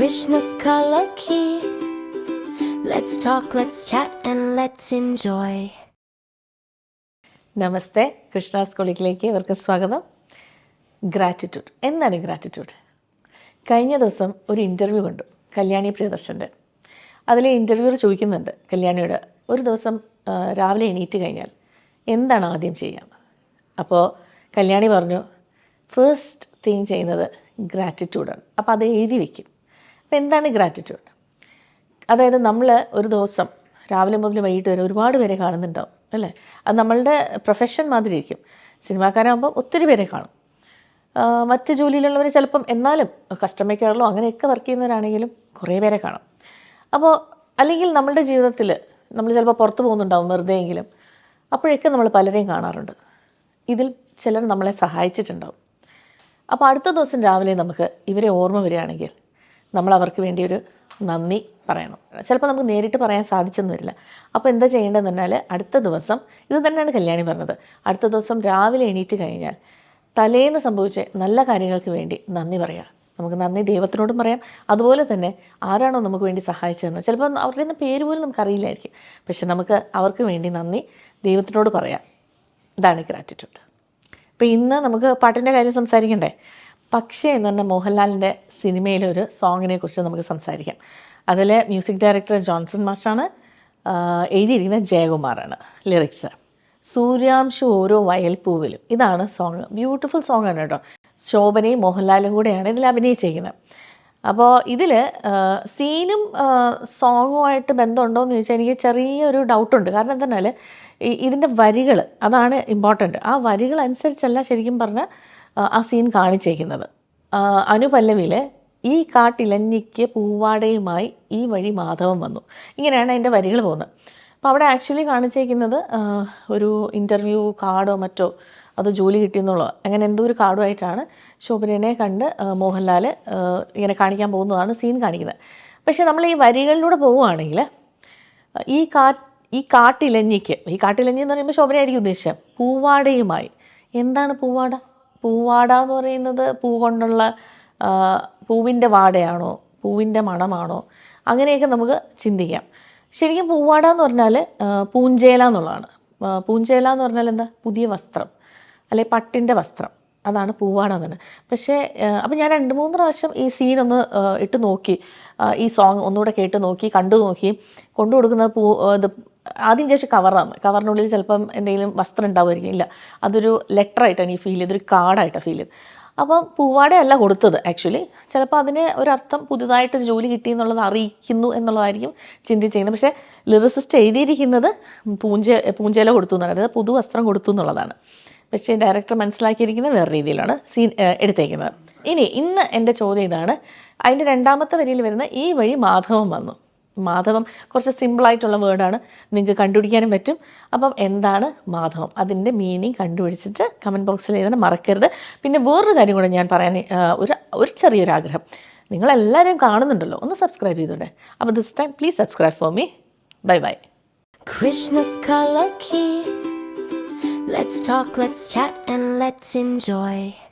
Krishna's color key. Let's talk, let's chat, and let's enjoy. നമസ്തേ. കൃഷ്ണ സ്കൂളിലേക്ക് ഇവർക്ക് സ്വാഗതം. Gratitude എന്താണ് ഗ്രാറ്റിറ്റ്യൂഡ് കഴിഞ്ഞ ദിവസം ഒരു ഇന്റർവ്യൂ കണ്ടു കല്യാണി പ്രിയദർശന്റെ. അതിലെ ഇന്റർവ്യൂർ ചോദിക്കുന്നുണ്ട് കല്യാണിയോട് ഒരു ദിവസം രാവിലെ എണീറ്റ് കഴിഞ്ഞാൽ എന്താണ് ആദ്യം ചെയ്യുക അപ്പോൾ കല്യാണി പറഞ്ഞു ഫസ്റ്റ് തിങ് ചെയ്യുന്നത് ഗ്രാറ്റിറ്റ്യൂഡാണ് അപ്പോൾ അത് എഴുതി വയ്ക്കും അപ്പോൾ എന്താണ് ഗ്രാറ്റിറ്റ്യൂഡ് അതായത് നമ്മൾ ഒരു ദിവസം രാവിലെ മുതൽ വൈകിട്ട് വരെ ഒരുപാട് പേരെ കാണുന്നുണ്ടാവും അല്ലേ? അത് നമ്മളുടെ പ്രൊഫഷൻ മാതിരി ഇരിക്കും സിനിമാക്കാരാകുമ്പോൾ ഒത്തിരി പേരെ കാണും. മറ്റ് ജോലിയിലുള്ളവർ ചിലപ്പം എന്നാലും കസ്റ്റമർ കെയറിലോ അങ്ങനെയൊക്കെ വർക്ക് ചെയ്യുന്നവരാണെങ്കിലും കുറേ പേരെ കാണും. അപ്പോൾ അല്ലെങ്കിൽ നമ്മളുടെ ജീവിതത്തിൽ നമ്മൾ ചിലപ്പോൾ പുറത്ത് പോകുന്നുണ്ടാവും വെറുതെ എങ്കിലും അപ്പോഴൊക്കെ നമ്മൾ പലരെയും കാണാറുണ്ട്. ഇതിൽ ചിലർ നമ്മളെ സഹായിച്ചിട്ടുണ്ടാവും. അപ്പോൾ അടുത്ത ദിവസം രാവിലെ നമുക്ക് ഇവരെ ഓർമ്മ വരികയാണെങ്കിൽ നമ്മൾ അവർക്ക് വേണ്ടി ഒരു നന്ദി പറയണം. ചിലപ്പോൾ നമുക്ക് നേരിട്ട് പറയാൻ സാധിച്ചെന്ന് വരില്ല അപ്പോൾ എന്താ ചെയ്യേണ്ടതെന്ന് പറഞ്ഞാൽ അടുത്ത ദിവസം ഇത് തന്നെയാണ് കല്യാണി പറഞ്ഞത്. അടുത്ത ദിവസം രാവിലെ എണീറ്റ് കഴിഞ്ഞാൽ തലേന്ന് സംഭവിച്ച നല്ല കാര്യങ്ങൾക്ക് വേണ്ടി നന്ദി പറയുക നമുക്ക് നന്ദി ദൈവത്തിനോടും പറയാം. അതുപോലെ തന്നെ ആരാണോ നമുക്ക് വേണ്ടി സഹായിച്ചതെന്ന്. ചിലപ്പോൾ അവരുടെ നിന്ന് പേര് പോലും നമുക്കറിയില്ലായിരിക്കും പക്ഷെ നമുക്ക് അവർക്ക് വേണ്ടി നന്ദി ദൈവത്തിനോട് പറയാം. ഇതാണ് ഗ്രാറ്റിറ്റ്യൂഡ് അപ്പോൾ ഇന്ന് നമുക്ക് പാട്ടിന്റെ കാര്യം സംസാരിക്കണ്ടേ? പക്ഷേ എന്ന് പറഞ്ഞ മോഹൻലാലിന്റെ സിനിമയിലെ ഒരു സോങ്ങിനെ കുറിച്ച് നമുക്ക് സംസാരിക്കാം. അതിൽ മ്യൂസിക് ഡയറക്ടർ ജോൺസൺ മാഷാണ് എഴുതിയിരിക്കുന്ന ജയകുമാറാണ് ലിറിക്സ് സൂര്യാംശു ഓരോ വയൽപ്പൂവിലും. ഇതാണ് സോങ് ബ്യൂട്ടിഫുൾ സോങ് ആണ് കേട്ടോ. ശോഭനയും മോഹൻലാലും കൂടെയാണ് ഇതിൽ അഭിനയിച്ചിരിക്കുന്നത്. അപ്പോൾ ഇതിൽ സീനും സോങ്ങുമായിട്ട് ബന്ധമുണ്ടോ എന്ന് ചോദിച്ചാൽ എനിക്ക് ചെറിയൊരു ഡൗട്ടുണ്ട് കാരണം എന്തെന്നാൽ ഇതിന്റെ വരികൾ അതാണ് ഇമ്പോർട്ടന്റ് ആ വരികൾ അനുസരിച്ചല്ല ശരിക്കും പറഞ്ഞാൽ ആ സീൻ കാണിച്ചേക്കുന്നത്. അനുപല്ലവിയിലെ ഈ കാട്ടിലഞ്ഞിക്ക് പൂവാടയുമായി ഈ വഴി മാധവം വന്നു. ഇങ്ങനെയാണ് അതിന്റെ വരികൾ പോകുന്നത്. അപ്പോൾ അവിടെ ആക്ച്വലി കാണിച്ചേക്കുന്നത് ഒരു ഇന്റർവ്യൂ കാർഡോ മറ്റോ അത് ജോലി കിട്ടിയെന്നുള്ളോ. അങ്ങനെ എന്തോ ഒരു കാർഡുമായിട്ടാണ് ശോഭനനെ കണ്ട് മോഹൻലാൽ ഇങ്ങനെ കാണിക്കാൻ പോകുന്നതാണ് സീൻ കാണിക്കുന്നത്. പക്ഷേ നമ്മൾ ഈ വരികളിലൂടെ പോവുകയാണെങ്കിൽ ഈ കാ ഈ കാട്ടിലഞ്ഞിക്ക് ഈ കാട്ടിലഞ്ഞി എന്ന് പറയുമ്പോൾ ശോഭനയായിരിക്കും ഉദ്ദേശിച്ചത് പൂവാടയുമായി. എന്താണ് പൂവാട? പൂവാട എന്ന് പറയുന്നത് പൂ കൊണ്ടുള്ള പൂവിന്റെ വാടയാണോ? പൂവിന്റെ മണമാണോ? അങ്ങനെയൊക്കെ നമുക്ക് ചിന്തിക്കാം. ശരിക്കും പൂവാട എന്ന് പറഞ്ഞാൽ പൂഞ്ചേല എന്നുള്ളതാണ്. പൂഞ്ചേല എന്ന് പറഞ്ഞാൽ എന്താ? പുതിയ വസ്ത്രം അല്ലെ പട്ടിന്റെ വസ്ത്രം. അതാണ് പൂവാട എന്ന് പറഞ്ഞത് പക്ഷേ അപ്പം ഞാൻ രണ്ട് മൂന്ന് പ്രാവശ്യം ഈ സീൻ ഒന്ന് ഇട്ട് നോക്കി. ഈ സോങ് ഒന്നുകൂടെ കേട്ട് നോക്കി കണ്ടു നോക്കി. കൊണ്ടു കൊടുക്കുന്നത് പൂ ഇത് ആദ്യം ചേച്ചി കവറാണ് കവറിനുള്ളിൽ ചിലപ്പം എന്തെങ്കിലും വസ്ത്രം ഉണ്ടാവുമായിരിക്കും. ഇല്ല. അതൊരു ലെറ്ററായിട്ടാണ് ഈ ഫീൽ ചെയ്തത്. ഒരു കാർഡായിട്ടാണ് ഫീൽ ചെയ്ത് അപ്പം പൂവാടയല്ല കൊടുത്തത് ആക്ച്വലി ചിലപ്പോൾ അതിന് ഒരർത്ഥം പുതുതായിട്ടൊരു ജോലി കിട്ടി എന്നുള്ളത് അറിയിക്കുന്നു എന്നുള്ളതായിരിക്കും ചിന്തിച്ച് ചെയ്യുന്നത്. പക്ഷേ ലിറിസിസ്റ്റ് എഴുതിയിരിക്കുന്നത് പൂഞ്ച പൂഞ്ചേല കൊടുത്തു എന്നാണ്. അതായത് പുതു വസ്ത്രം കൊടുത്തു എന്നുള്ളതാണ്. പക്ഷേ ഡയറക്ടർ മനസ്സിലാക്കിയിരിക്കുന്നത് വേറെ രീതിയിലാണ്. സീൻ എടുത്തേക്കുന്നത്. ഇനി ഇന്ന് എന്റെ ചോദ്യം ഇതാണ്. അതിന്റെ രണ്ടാമത്തെ വരിയിൽ വരുന്ന ഈ വഴി മാധവം വന്നു. മാധവം. കുറച്ച് സിമ്പിളായിട്ടുള്ള വേർഡാണ് നിങ്ങൾക്ക് കണ്ടുപിടിക്കാനും പറ്റും. അപ്പം എന്താണ് മാധവം? അതിന്റെ മീനിങ് കണ്ടുപിടിച്ചിട്ട് കമന്റ് ബോക്സിൽ എഴുതാൻ മറക്കരുത്. പിന്നെ വേറൊരു കാര്യം കൂടെ ഞാൻ പറയാൻ ഒരു ഒരു ചെറിയൊരു ആഗ്രഹം. നിങ്ങളെല്ലാവരും കാണുന്നുണ്ടല്ലോ. ഒന്ന് സബ്സ്ക്രൈബ് ചെയ്തോട്ടെ അപ്പോൾ this time please subscribe for me bye bye Krishna's color key. Let's talk, let's chat, and let's enjoy.